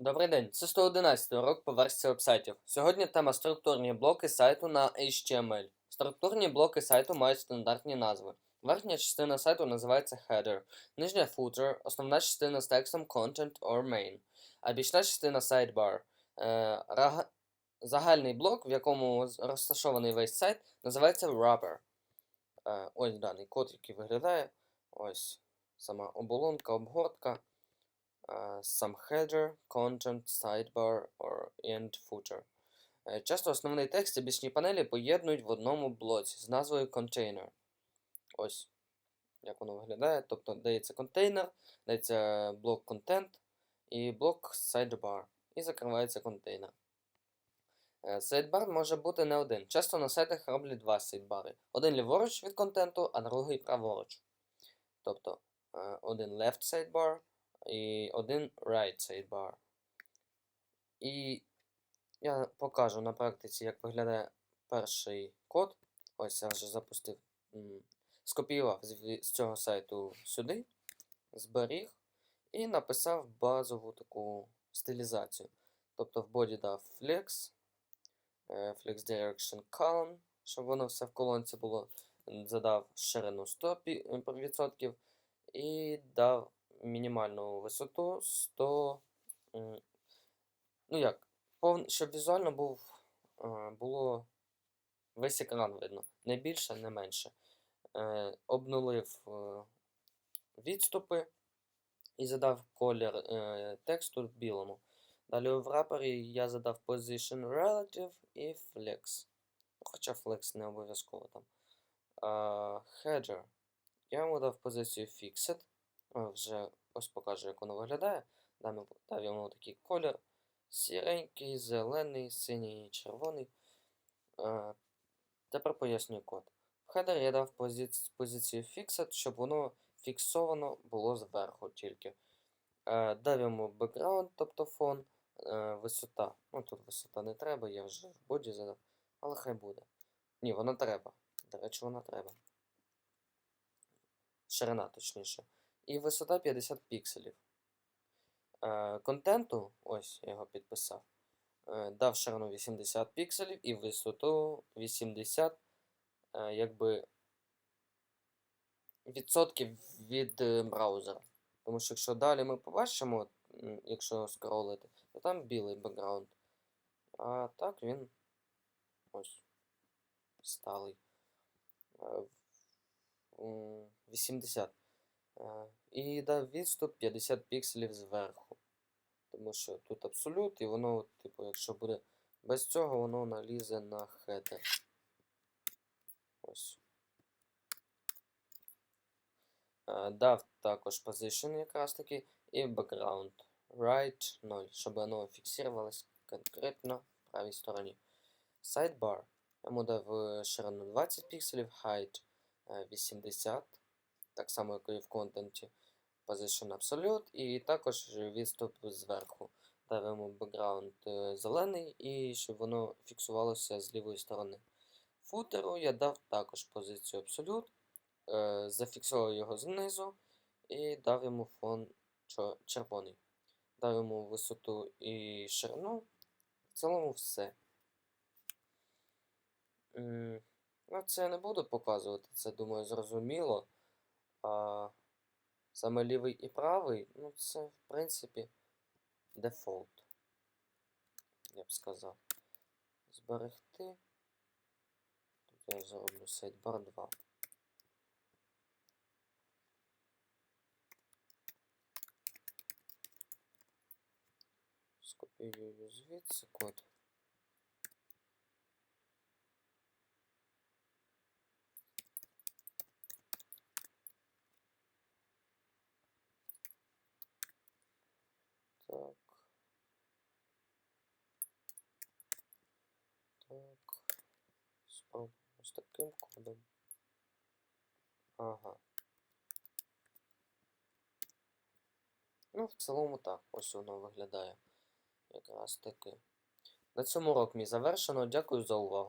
Добрий день, це 111 урок по версії вебсайтів. Сьогодні тема структурні блоки сайту на HTML. Структурні блоки сайту мають стандартні назви. Верхня частина сайту називається header, нижня footer, основна частина з текстом content or main, а бічна частина sidebar. Е, рага- Загальний блок, в якому розташований весь сайт, називається wrapper. Е, ось даний код, який виглядає. Ось сама оболонка, обгортка uh, some header, content, sidebar or end footer. Е, Часто основний текст і бічні панелі поєднують в одному блоці з назвою container. Ось як воно виглядає. Тобто дається контейнер, дається блок content і блок sidebar. І закривається контейнер. Е, Сайдбар може бути не один. Часто на сайтах роблять два сайдбари. Один ліворуч від контенту, а другий праворуч. Тобто е, один left sidebar і один right sidebar. І я покажу на практиці, як виглядає перший код. Ось я вже запустив. Скопіював з, цього сайту сюди, зберіг і написав базову таку стилізацію. Тобто в боді дав flex, е, flex direction column, щоб воно все в колонці було. Задав ширину 100% і дав мінімальну висоту 100. Ну як, щоб візуально був, е, було весь екран видно. Не більше, не менше. Е, Обнулив е, відступи і задав колір тексту білому. Далі в рапері я задав position relative і flex. Хоча flex не обов'язково там. Header. Я йому дав позицію fixed. О, Вже ось покажу, як воно виглядає. Дав йому такий колір. Сіренький, зелений, синій, червоний. Е, Тепер пояснюю код. В хедері я дав позиц- позицію fixed, щоб воно фіксовано було зверху тільки. Е, Дав йому background, тобто фон, е, висота. Ну тут висота не треба, я вже в боді задав, але хай буде. Ні, вона треба. До речі, вона треба. Ширина, точніше. І висота 50 пікселів. Е, контенту, ось я його підписав. Е, дав ширину 80 пікселів і висоту 80 е, якби відсотків від браузера. Тому що якщо далі ми побачимо, якщо скролити, то там білий бекграунд. А так він ось сталий. Е, 80. Е, І дав відступ 50 пікселів зверху. Тому що тут абсолют, і воно, типу, якщо буде без цього, воно налізе на хедер. Ось. Е, Дав також position якраз таки і background right 0, щоб воно фіксувалось конкретно в правій стороні. Sidebar. Йому дав е, ширину 20 пікселів, height е, 80, так само, як і в контенті. Position Absolute, і також відступ зверху. Йому бекграунд е, зелений, і щоб воно фіксувалося з лівої сторони. Футеру я дав також позицію Absolute, е, зафіксував його знизу і дав йому фон червоний. Дав йому висоту і ширину. В цілому все. Ну, це я не буду показувати, це думаю зрозуміло. А саме лівий і правий, ну це в принципі дефолт. Я б сказав. Зберегти. Тут я зроблю sidebar 2. Скопіюю звідси код. Так. Спробуємо з таким кодом. Ага. Ну, в цілому так, ось воно виглядає. Якраз таки. На цьому урок мій завершено. Дякую за увагу.